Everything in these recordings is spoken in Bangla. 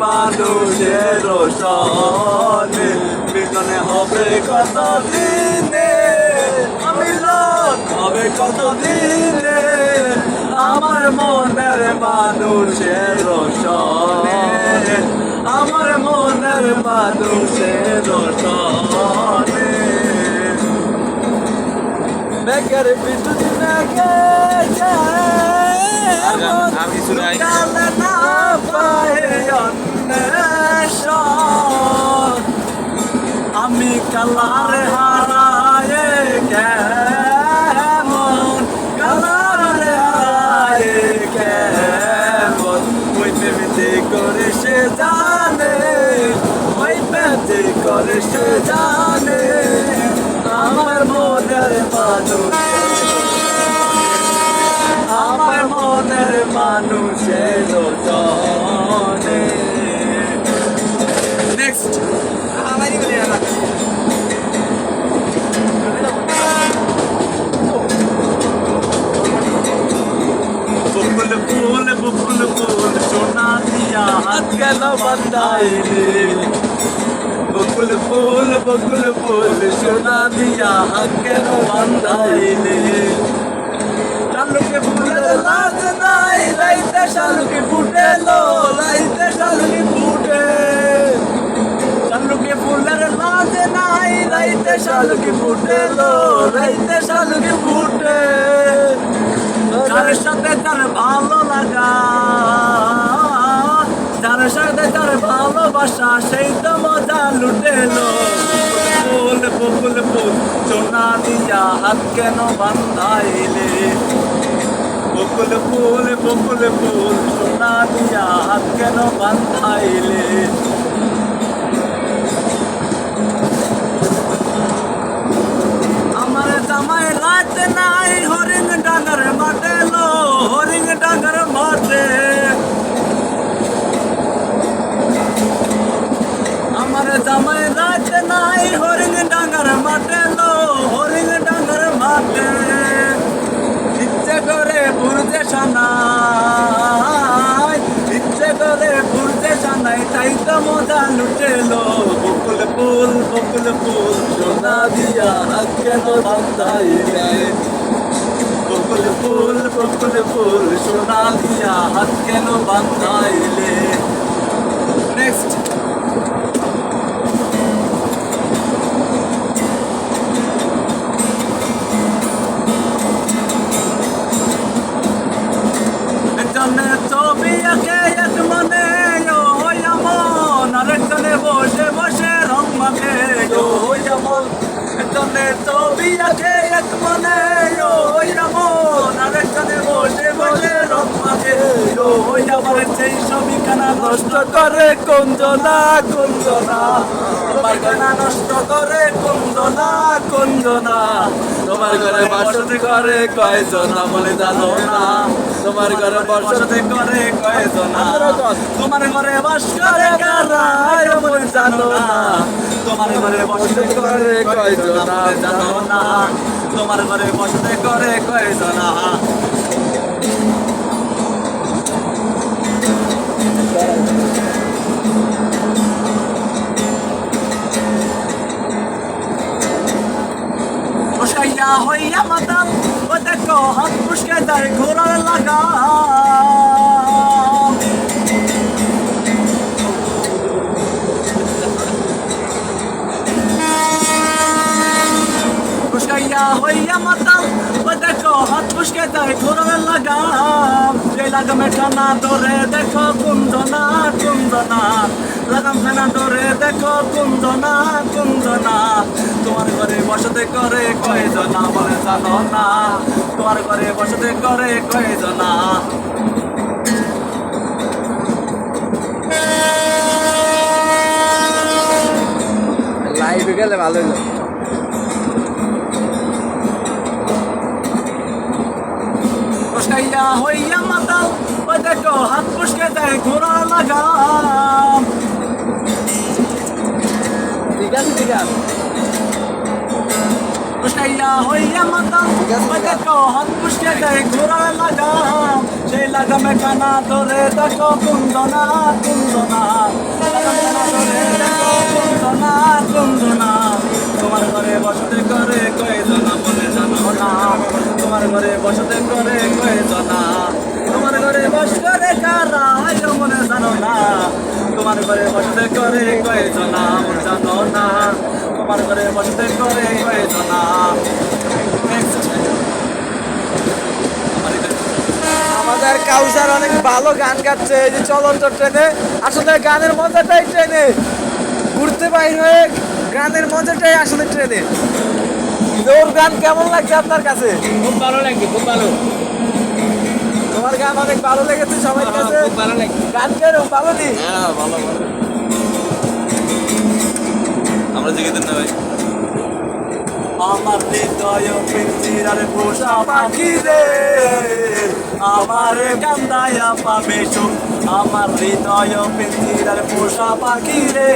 মানুষের সনে মিলনে হবে কত দিনে আমি লোক হবে কত দিনে আমার মনের মানুষের সনে আমার মনের মানুষের সনে বেকার বিদ্যুৎ নাগে আর- আর কিছু নাই। আমি কালারে হারায়ে হাত গেল বন্দাইলে বকুল ফুল বকুল ফুল সোনা দিয়া হাত গেল বন্দাইলে শালুকে ফুলের লাজ নাই লাইতে শালুকে ফুটে লো লাইতে শালুকে ফুটে শালুকে ফুলের লাজ নাই লাইতে শালুকে ফুটে লো লাইতে শালুকে ফুটে যার সাথে তার ভালো লাগা সাথে তার ভালোবাসা, সেই তো মজা লুটেলো ফুল ফুল ফুল, সোনা দিয়া হাত কেন বান্ধাইলে বকুল ফুল বকুল ফুল, সোনা দিয়া হাত কেন বান্ধাইলে আমার জামাই রাত নাই হরিং ডাঙ্গর মাঠে লো হরিং ডাঙ্গর মাঠে আমার রাত নাই হরিং ডাঙ্গর মাঠে লো হরিং ডাঙ্গর মাঠে। ইচ্ছে করে পুরতে সানাই, ইচ্ছে করে পুরতে সানাই, তাই তো মজা লুটেলো। বকুল ফুল বকুল ফুল, সোনা দিয়া হাত কেন বান্ধাইলে বকুল ফুল বকুল ফুল, সোনা দিয়া হাত কেন বান্ধাইলে নষ্ট করে কুঞ্জনা কুঞ্জনা। তোমার খানা নষ্ট করে কুঞ্জনা কুঞ্জনা। তোমার ঘরে বাসতি করে কয়জনা বলে জানো না? তোমার ঘরে বসতি করে কয়জনা? তোমার ঘরে বাস করে কারা বলে জানো না? তোমার ঘরে বসতি করে কয়জনা জানো না? তোমার ঘরে বসতি করে কয়জনা? হাত মুশকে তার ঘোরার লাগা যে লাগামে টানা ধরে দেখো কুন্দনা কুন্দনা লাগাম ফেনা ধরে দেখো কুন্দনা কুন্দনা তোমার ঘরে বসতে করে কয়জনা বলে জানো না? তোমার ঘরে বসতে করে কয়জনা? লাইভে গেলে ভালো হইল। মুশকাইয়া হইয়া মাতাল ওই দেখো হাত মুশকে দেয় ঘোরা লাগাম ঠিক আছে ঠিক আছে। মুশকাইয়া হইয়া মাতাল ওই দেখো হাত মুশকে দেয় ঘোরা লাগাম সেই লাগামে কানা ধরে দেখো কুন্দনা কুন্দনা। ধরে দেখো কুন্দনা কুন্দনা। তোমার ঘরে বসতে করে কয়জনা বলে জানো না? তোমার ঘরে বসতে করে কয়জনা তোমার ঘরে বস করে কারা মনে জানো না? তোমার ঘরে বসতে করে কয়জনা জানো না? তোমার ঘরে বসতে করে কয়জনা Next. আমাদের কাউসার অনেক ভালো গান গাচ্ছে, এই যে চলন্ত ট্রেনে। আসলে গানের মজাটাই ট্রেনে। ঘুরতে বাইর হয়ে গানের মজাটাই আসলে ট্রেনে। ওর গান কেমন লাগছে আপনার কাছে? খুব ভালো লাগছে খুব ভালো। তোমার গান অনেক ভালো লেগেছে সবার কাছে? খুব ভালো লাগছে। গান কেরম ভালো নি হ্যাঁ ভালো ভালো। আমরা না ভাই। আমার হৃদয় পিঞ্জিরার পোষা পাখি রে আমার কান্দায়া পাবে সুখ। আমার হৃদয় পিঞ্জিরার পোষা পাখি রে।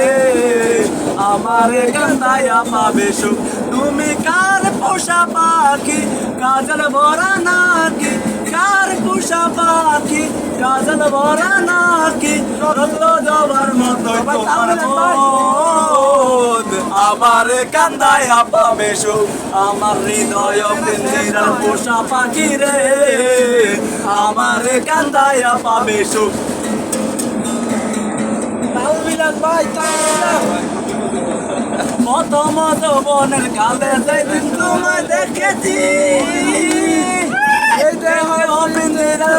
আমার কান্দায়া পাবে সুখ, তুমি কার পোষা পাখি? কাজল ভরা নাকি? কার পোষা পাখি? কাজল ভরা নাকি? রত্ন মতো আমার কান্দায় পাবে সুখ, আমার হৃদয় পিঞ্জিরার পোষা পাখি রে। আমার কান্দায় পাবে সুখ মিলান ভাই মত বনের কালে যেদিন তোমায় দেখেছি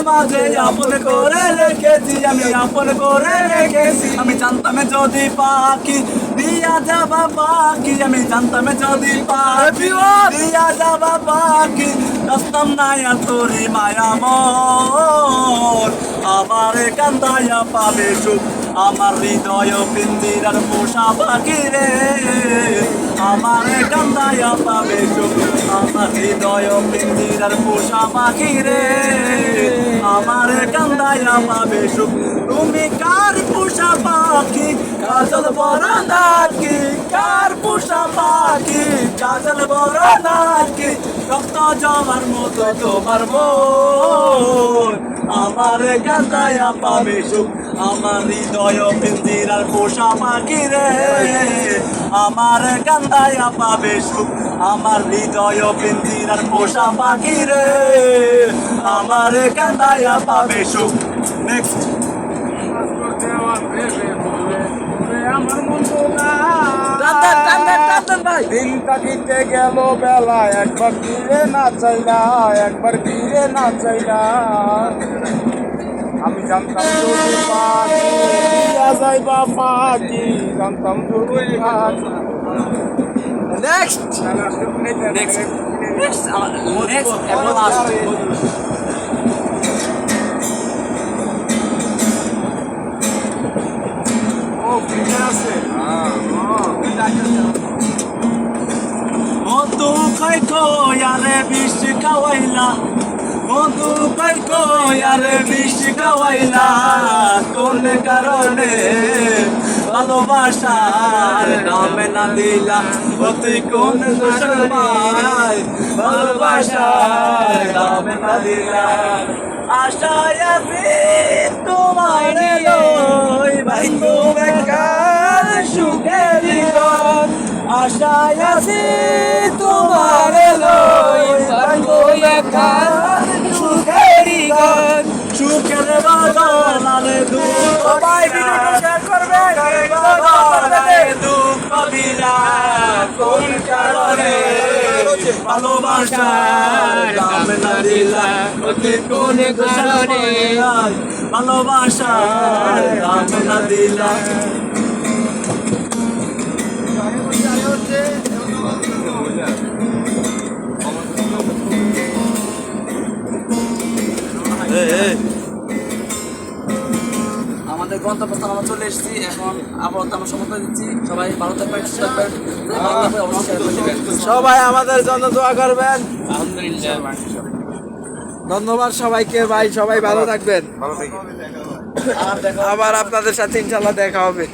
মাঝে আপন করে রেখেছি আমি আপন করে রেখেছি। আমি জানতাম যদি পাখি দিয়া যাবা পাখি আমি জানতাম যদি পাখি দিয়া যাবা পাখি রাস্তাম নাই আর তোরি মায়া মন। আমার কান্দায়া পাবে সুখ। আমার হৃদয় পিন্দিরার পোষা পাখি রে আমার পাবে সুখ। আমার হৃদয় পিন্দিরার পোষা পাখি রে। আমার কান্দায়া পাবে সুখ। তুমি কার পোষা পাখি? কাজল বড় নাকি কার পোষা পাখি? কাজল বড় নাকি রক্ত জমার মতো তোমার মন। আমার কান্দায়া পাবে সুখ। আমার হৃদয় পিন্দিরার পোষা পাখি রে। আমার কান্দায়া পাবে সুখ? আমার হৃদয় পিন্দিরার পোষা পাখি রে। আমার কান্দায়া পাবে সুখ। নেক্সট দিন কাটিতে গেল বেলা একবার ফিরে না চাইলা একবার ফিরে না চাইলা। আমি জানতাম যদি পাখি দিয়া যাইবা পাখি জানতাম যদি পাখি নেক্সট নেক্সট নেক্সট নেক্সট এবং লাস্ট ও ফিরে আছে মধু খাই কয়ারে বিষ খাওয়াইলা। মধু খাই কয়ারে বিষ খাওয়াইলা। কোন কারণে ভালোবাসার নামে না দিলা, অতি কোন দুশ্মন ভালোবাসার নামে না দিলা। আশায় আছি তোমার লই ভাইঙ্গো বেকার সুখের জীবন। আশায় আছি তোমার লই ভাইঙ্গো বেকার সুখের কারণে ভালোবাসার নাম না দিলা অতি কোন আমাদের গন্তব্যস্থান আমরা চলে এসেছি। এখন আপাতত আমরা সমর্থন দিচ্ছি। সবাই ভালো থাকবেন সুস্থ থাকবেন। অবশ্যই সবাই আমাদের জন্য দোয়া করবেন। আলহামদুলিল্লাহ। ধন্যবাদ সবাইকে ভাই সবাই ভালো থাকবেন। ভালো থাকি আর দেখা আবার আপনাদের সাথে ইনশাল্লাহ দেখা হবে।